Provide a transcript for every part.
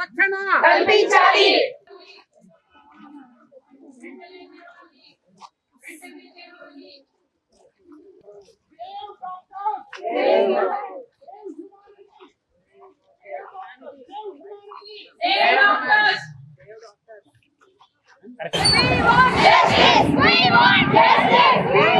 రక్షణ కల్పించాలి Save doctors. We want justice. We want justice. We want justice.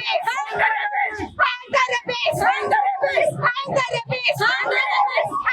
Hang the rabbits! Hang the rabbits! Hang the rabbits! Hang the rabbits!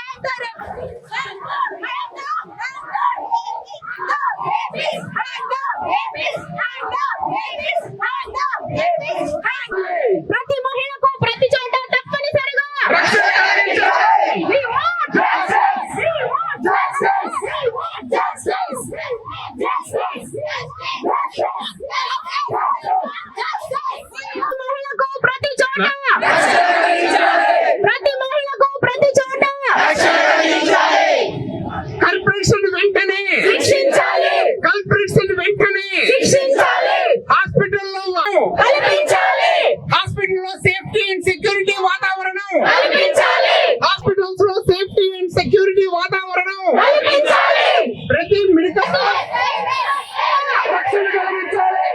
రక్షణ కలిగించాలి.